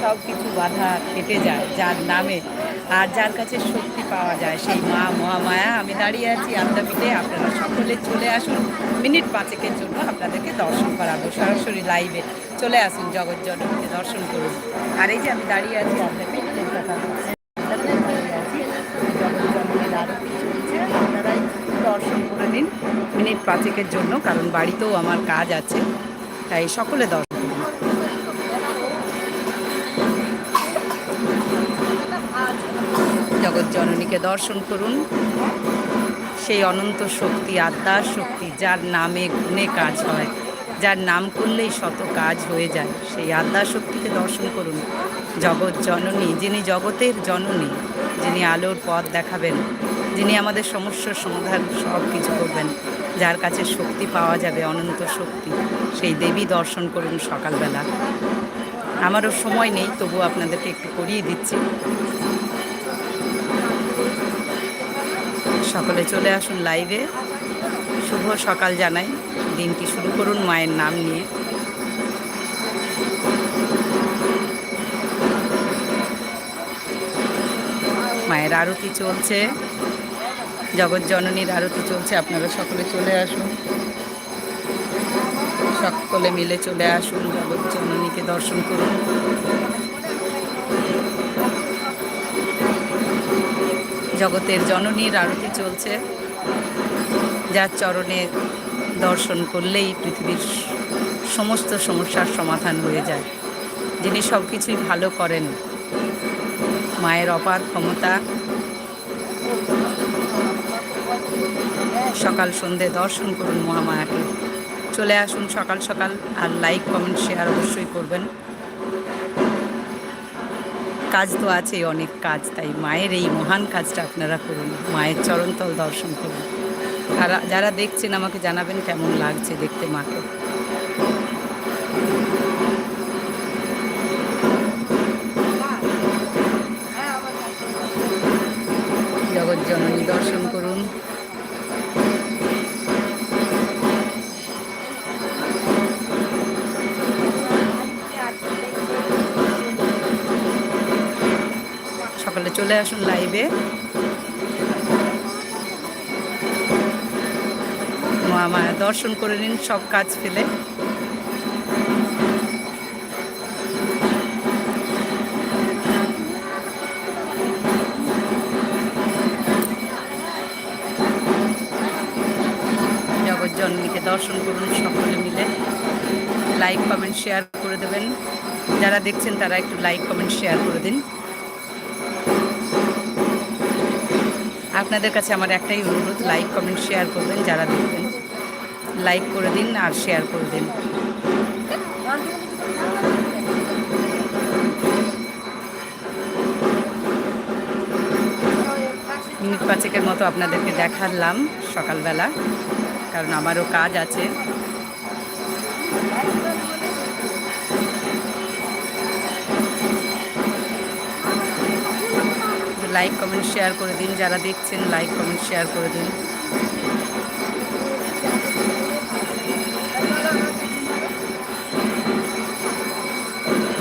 সব কিছু বাধা কেটে যায় যার নামে আর যার কাছে শক্তি পাওয়া যায়। সেই মা মহামায়া, আমি দাঁড়িয়ে আছি আদ্যাপীঠে আপনারা সকলে চলে আসুন। মিনিট পাঁচেকের জন্য আপনাদেরকে দর্শন করাবো। সরাসরি লাইভে চলে আসুন জগৎ জননীকে দর্শন করুন। আর এই যে আমি দাঁড়িয়ে আছি আদ্যাপীঠ দর্শন করে নিন। মিনিট পাঁচেকের জন্য, কারণ বাড়িতেও আমার কাজ আছে, তাই সকলে দর্শন জননীকে দর্শন করুন। সেই অনন্ত শক্তি আত্মার শক্তি, যার নামে গুণে কাজ হয়, যার নাম করলেই শত কাজ হয়ে যায়, সেই আত্মার শক্তিকে দর্শন করুন। জগৎ জননী, যিনি জগতের জননী, যিনি আলোর পথ দেখাবেন, যিনি আমাদের সমস্যার সমাধান সব কিছু করবেন, যার কাছে শক্তি পাওয়া যাবে, অনন্ত শক্তি, সেই দেবী দর্শন করুন সকালবেলা। আমারও সময় নেই তবু আপনাদেরকে একটু করিয়ে দিচ্ছি। সকলে চলে আসুন লাইভে শুভ সকাল জানাই। দিনটি শুরু করুন মায়ের নাম নিয়ে। মায়ের আরতি চলছে। জগৎ জননীর আরতি চলছে। আপনারা সকলে চলে আসুন। সকলে মিলে চলে আসুন। জগৎ জননীকে দর্শন করুন। জগতের জননীর আরতি চলছে। যার চরণে দর্শন করলেই পৃথিবীর সমস্ত সমস্যার সমাধান হয়ে যায়। যিনি সব কিছুই ভালো করেন, মায়ের অপার ক্ষমতা, সকাল সন্ধে দর্শন করুন মহামায়াকে। চলে আসুন সকাল সকাল আর লাইক কমেন্ট শেয়ার অবশ্যই করবেন। কাজ তো আছেই, অনেক কাজ, তাই মায়ের এই মহান কাজটা আপনারা করুন, মায়ের চরণতল দর্শন করুন। আর যারা দেখছেন আমাকে জানাবেন কেমন লাগছে দেখতে মাকে। চলে আসুন লাইভে আমার দর্শন করে নিন, সব কাজ ফেলে। জগৎ জননীকে দর্শন করুন সকলে মিলে। লাইক কমেন্ট শেয়ার করে দেবেন। যারা দেখছেন তারা একটু লাইক কমেন্ট শেয়ার করে দিন। আপনাদের কাছে আমার একটাই অনুরোধ লাইক কমেন্ট শেয়ার করবেন যারা দেখবেন। লাইক করে দিন আর শেয়ার করে দিন। মিনিট পাঁচেকের মতো আপনাদেরকে দেখালাম সকালবেলা, কারণ আমারও কাজ আছে। লাইক, কমেন্ট, শেয়ার করে দিন। যারা দেখছেন, লাইক, কমেন্ট, শেয়ার করে দিন।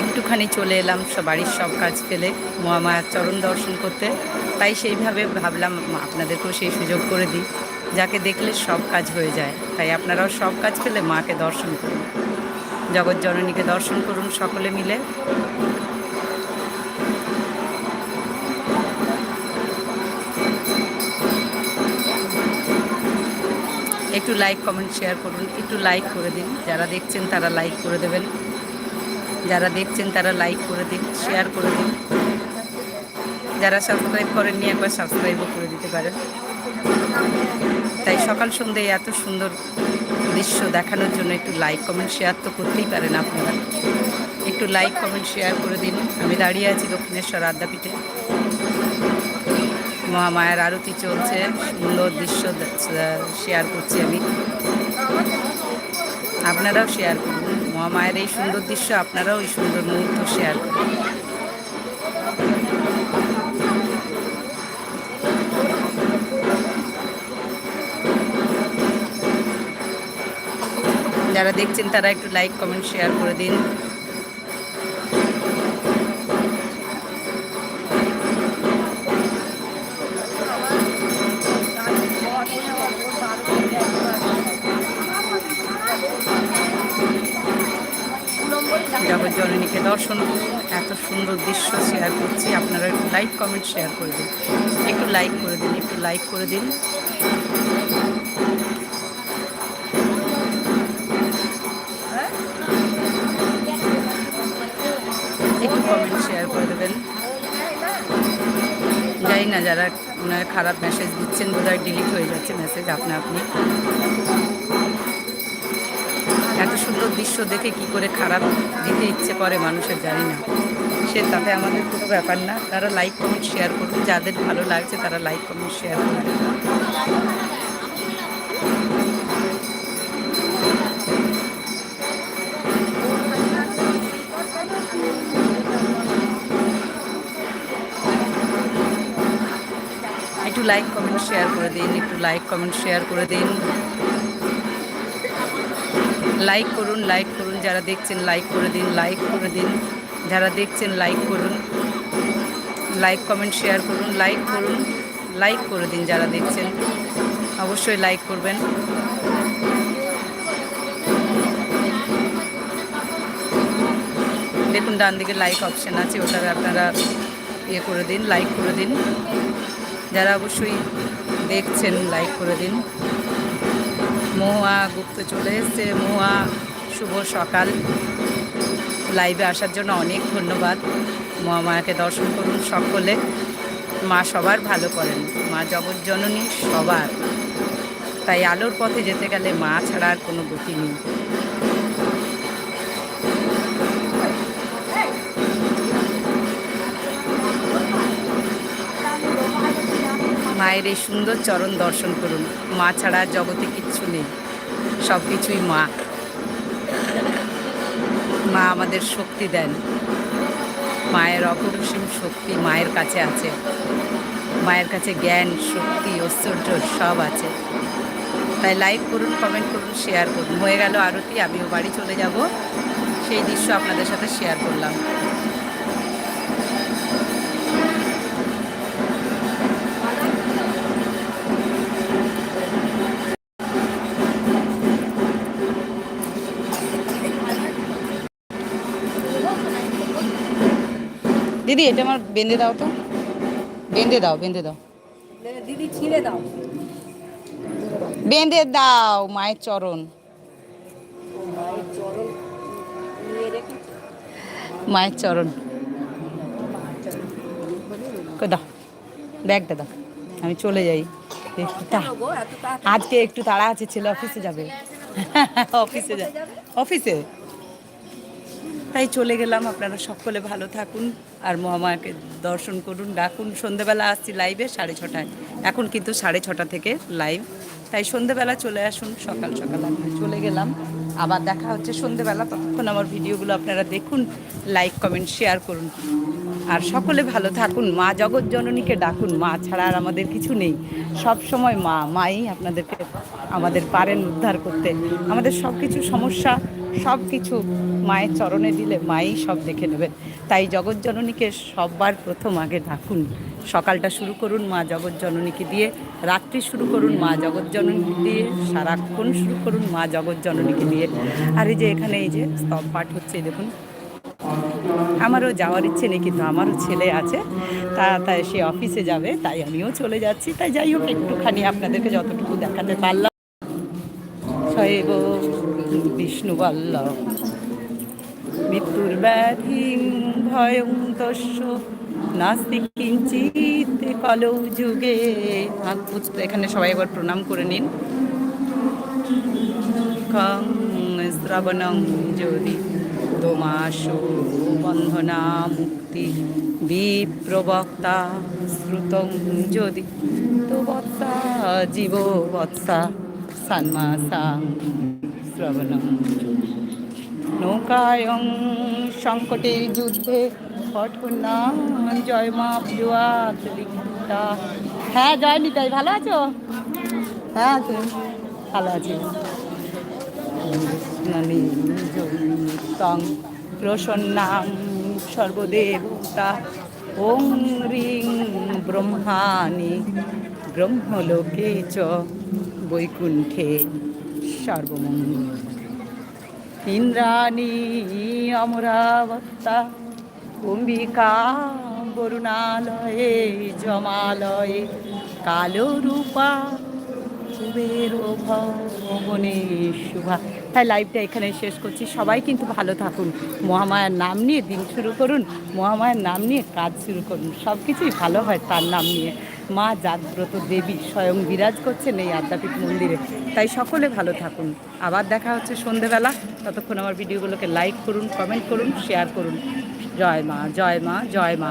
একটুখানি চলে এলাম বাড়ির সব কাজ ফেলে, মহামায়ার চরণ দর্শন করতে। তাই সেইভাবে ভাবলাম আপনাদেরকেও সেই সুযোগ করে দিই, যাকে দেখলে সব কাজ হয়ে যায়। তাই আপনারাও সব কাজ ফেলে মাকে দর্শন করুন। জগৎ জননীকে দর্শন করুন সকলে মিলে। একটু লাইক কমেন্ট শেয়ার করুন, একটু লাইক করে দিন। যারা দেখছেন তারা লাইক করে দেবেন। যারা দেখছেন তারা লাইক করে দিন শেয়ার করে দিন। যারা সাবস্ক্রাইব করেননি, একবার সাবস্ক্রাইবও করে দিতে পারেন। তাই সকাল সন্ধ্যায় এত সুন্দর দৃশ্য দেখানোর জন্য একটু লাইক কমেন্ট শেয়ার তো করতেই পারেন আপনারা। একটু লাইক কমেন্ট শেয়ার করে দিন। আমি দাঁড়িয়ে আছি দক্ষিণেশ্বর আদ্যাপীঠে মহামায়ার আরতি চলছে। সুন্দর দৃশ্য শেয়ার করছি আমি। আপনারাও শেয়ার করুন। মহামায়ের এই সুন্দর দৃশ্য, আপনারাও এই সুন্দর মুহূর্ত শেয়ার করুন। যারা দেখছেন তারা একটু লাইক কমেন্ট শেয়ার করে দিন। দর্শন এত সুন্দর দৃশ্য শেয়ার করছি। আপনারা একটু লাইক কমেন্ট শেয়ার করে দিন। একটু লাইক করে দিন, একটু লাইক করে দিন। একটু কমেন্ট শেয়ার করে দেবেন। জানি না যারা খারাপ মেসেজ দিচ্ছেন বোধহয় ডিলিট হয়ে যাচ্ছে মেসেজ আপনা আপনি। এত সুন্দর দৃশ্য দেখে কি করে খারাপ দিতে ইচ্ছে করে মানুষের, জানি না। সে তাতে আমাদের কোনো ব্যাপার না। তারা লাইক কমেন্ট শেয়ার করুন যাদের ভালো লাগছে তারা লাইক কমেন্ট শেয়ার করুন একটু লাইক কমেন্ট শেয়ার করে দিন। একটু লাইক কমেন্ট শেয়ার করে দিন। লাইক করুন লাইক করুন। যারা দেখছেন লাইক করে দিন লাইক করে দিন। যারা দেখছেন লাইক করুন। লাইক কমেন্ট শেয়ার করুন লাইক করুন। লাইক করে দিন যারা দেখছেন। অবশ্যই লাইক করবেন। দেখুন, ডান দিকে লাইক অপশান আছে। ওটা আপনারা ইয়ে করে দিন লাইক করে দিন। যারা অবশ্যই দেখছেন লাইক করে দিন। মহুয়া গুপ্ত চলে এসছে। মহুয়া, শুভ সকাল। লাইভে আসার জন্য অনেক ধন্যবাদ। মহামায়াকে দর্শন করুন সকলে। মা সবার ভালো করেন। মা জগৎজননী সবার। তাই আলোর পথে যেতে গেলে মা ছাড়া আর কোনো গতি নেই। মায়ের এই সুন্দর চরণ দর্শন করুন। মা ছাড়া জগতে কিচ্ছু নেই। সব কিছুই মা। মা আমাদের শক্তি দেন। মায়ের অপরিসীম শক্তি মায়ের কাছে আছে। মায়ের কাছে জ্ঞান, শক্তি, ঐশ্বর্য সব আছে। তাই লাইক করুন, কমেন্ট করুন, শেয়ার করুন। হয়ে গেল আরতি, আমিও বাড়ি চলে যাব। সেই দৃশ্য আপনাদের সাথে শেয়ার করলাম। দিদি এটা আমার বেঁধে দাও তো। বেঁধে দাও বেঁধে দাও। দিদি ছিঁড়ে দাও। বেঁধে দাও মায়ের চরণ। মায়ের চরণ। দাও ব্যাগটা দাও আমি চলে যাই। আজকে একটু তাড়া আছে ছেলে অফিসে যাবে? অফিসে যাবে। অফিসে? তাই চলে গেলাম। আপনারা সকলে ভালো থাকুন আর মহামায়াকে দর্শন করুন, ডাকুন। সন্ধেবেলা আসছি লাইভে সাড়ে ছটায়। এখন কিন্তু সাড়ে ছটা থেকে লাইভ তাই সন্ধেবেলা চলে আসুন, সকাল সকাল আমি চলে গেলাম। আবার দেখা হচ্ছে সন্ধেবেলা, ততক্ষণ আমার ভিডিওগুলো আপনারা দেখুন লাইক কমেন্ট শেয়ার করুন। আর সকলে ভালো থাকুন, মা জগৎ জননীকে ডাকুন। মা ছাড়া আর আমাদের কিছু নেই। সব সময় মা, মাই আপনাদেরকে আমাদের পারেন উদ্ধার করতে। আমাদের সব কিছু সমস্যা সব কিছু মায়ের চরণে দিলে মাই সব দেখে নেবেন তাই জগৎ জননীকে সববার প্রথম আগে ডাকুন। সকালটা শুরু করুন মা জগৎ জননীকে দিয়ে, রাত্রি শুরু করুন মা জগৎ জননীকে দিয়ে, সারাক্ষণ শুরু করুন মা জগৎ জননীকে দিয়ে। আর এই যে এখানে এই যে স্তব পাঠ হচ্ছে দেখুন। আমারও যাওয়ার ইচ্ছে নেই, কিন্তু আমারও ছেলে আছে। তা তাই সে অফিসে যাবে, তাই আমিও চলে যাচ্ছি। তাই যাই হোক, একটুখানি আপনাদেরকে যতটুকু দেখাতে পারলাম। শৈব বিষ্ণু বল্লভ মৃত্যুর ব্যাধি ভয়ং দস্য নাস্তি কিঞ্চিত কলৌ যুগে। পুজতে এখানে সবাই একবার প্রণাম করে নিন। খং শ্রবণং যদি দোমাসো বন্ধনা মুক্তি বিপ্রবক্তা শ্রুতং যদি তো বৎসা জীব বৎসা সান্মাসাং শ্রবণং নৌকায়ং সংকটের যুদ্ধে পটনা জয় মা লিখিতা হ্যাঁ জয় নিতাই ভালো আছো? হ্যাঁ ভালো আছি। তং প্রসন্নাং সর্বদেবতা। ওং রিং ব্রহ্মাণি ব্রহ্মলোকে চ বৈকুণ্ঠে সর্বমঙ্গল। ইন্দ্রাণী অমরাবত্তা, অম্বিকা বরুণালয়ে জমালয়ে কালো রূপা শুভা। তাই লাইভটা এখানে শেষ করছি। সবাই কিন্তু ভালো থাকুন। মহামায়ার নাম নিয়ে দিন শুরু করুন। মহামায়ার নাম নিয়ে কাজ শুরু করুন। সব কিছুই ভালো হয় তার নাম নিয়ে। মা জাগ্রত দেবী স্বয়ং বিরাজ করছেন এই আদ্যাপীঠ মন্দিরে। তাই সকলে ভালো থাকুন। আবার দেখা হচ্ছে সন্ধেবেলা। ততক্ষণ আমার ভিডিওগুলোকে লাইক করুন কমেন্ট করুন শেয়ার করুন। জয় মা জয় মা জয় মা।